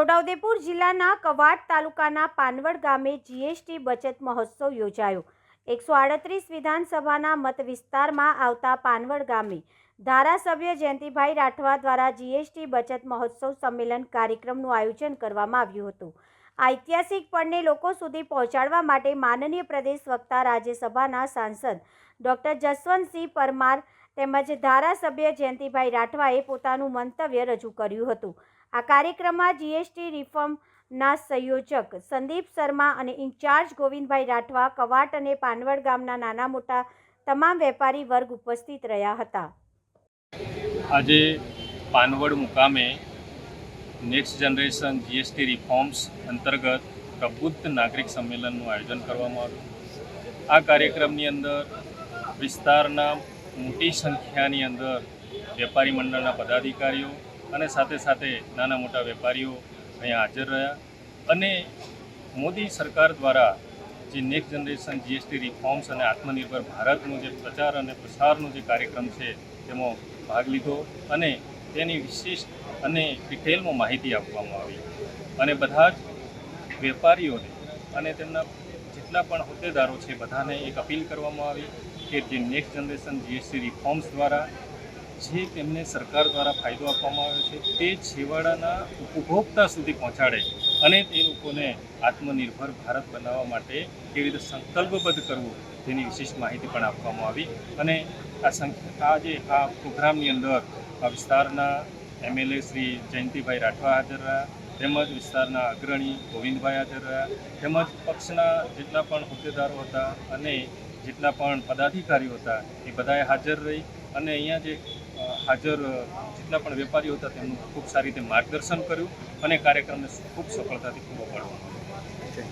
છોટાઉદેપુર જિલ્લાના કવાડ તાલુકાના પાનવડ ગામે જીએસટી બચત મહોત્સવ યોજાયો. એકસો આડત્રીસ વિધાનસભાના મત વિસ્તારમાં આવતા પાનવડ ગામે ધારાસભ્ય જયંતિભાઈ રાઠવા દ્વારા જીએસટી બચત મહોત્સવ સંમેલન કાર્યક્રમનું આયોજન કરવામાં આવ્યું હતું. આ ઐતિહાસિક પળને લોકો સુધી પહોંચાડવા માટે માનનીય પ્રદેશ વક્તા રાજ્યસભાના સાંસદ ડૉક્ટર જસવંતસિંહ પરમાર તેમજ ધારાસભ્ય જયંતિભાઈ રાઠવાએ પોતાનું મંતવ્ય રજૂ કર્યું હતું. આ કાર્યક્રમમાં જીએસટી રિફોર્મના સંયોજક સંદીપ શર્મા અને ઇન્ચાર્જ ગોવિંદભાઈ રાઠવા, કવાટ અને પાનવડ ગામના નાના મોટા તમામ વેપારી વર્ગ ઉપસ્થિત રહ્યા હતા. આજે પાનવડ મુકામે નેક્સ્ટ જનરેશન જીએસટી રિફોર્મ્સ અંતર્ગત પ્રબુદ્ધ નાગરિક સંમેલનનું આયોજન કરવામાં આવ્યું. આ કાર્યક્રમની અંદર વિસ્તારના મોટી સંખ્યાની અંદર વેપારી મંડળના પદાધિકારીઓ અને સાથે સાથે નાના મોટા વેપારીઓ અહીંયા હાજર રહ્યા. અને મોદી સરકાર દ્વારા જે નેક્સ્ટ જનરેશન જીએસટી રિફોર્મ્સ અને આત્મનિર્ભર ભારતનો જે પ્રચાર અને પ્રસારનો જે કાર્યક્રમ છે તેમાં ભાગ લીધો અને તેની વિશિષ્ટ અને ડિટેલમાં માહિતી આપવામાં આવી. અને બધા જ વેપારીઓને અને તેમના જેટલા પણ હોદ્દેદારો છે, બધાને એક અપીલ કરવામાં આવી કે જે નેક્સ્ટ જનરેશન જીએસટી રિફોર્મ્સ દ્વારા જે તેમને સરકાર દ્વારા ફાયદો આપવામાં આવ્યો છે, તે છેવાડાના ઉપભોક્તા સુધી પહોંચાડે અને તે લોકોને આત્મનિર્ભર ભારત બનાવવા માટે કેવી રીતે સંકલ્પબદ્ધ કરવું, તેની વિશિષ્ટ માહિતી પણ આપવામાં આવી. અને આ સંખ્યા આ જે, આ પ્રોગ્રામની અંદર આ વિસ્તારના એમએલએ શ્રી જયંતિભાઈ રાઠવા હાજર રહ્યા, તેમજ વિસ્તારના અગ્રણી ગોવિંદભાઈ હાજર રહ્યા, તેમજ પક્ષના જેટલા પણ હોદ્દેદારો હતા અને જેટલા પણ પદાધિકારીઓ હતા, એ બધાએ હાજર રહી અને અહીંયા જે હાજર જેટલા પણ વેપારીઓ હતા તેમનું ખૂબ સારી રીતે માર્ગદર્શન કર્યું અને કાર્યક્રમને ખૂબ સફળતાથી પાડવામાં આવ્યો.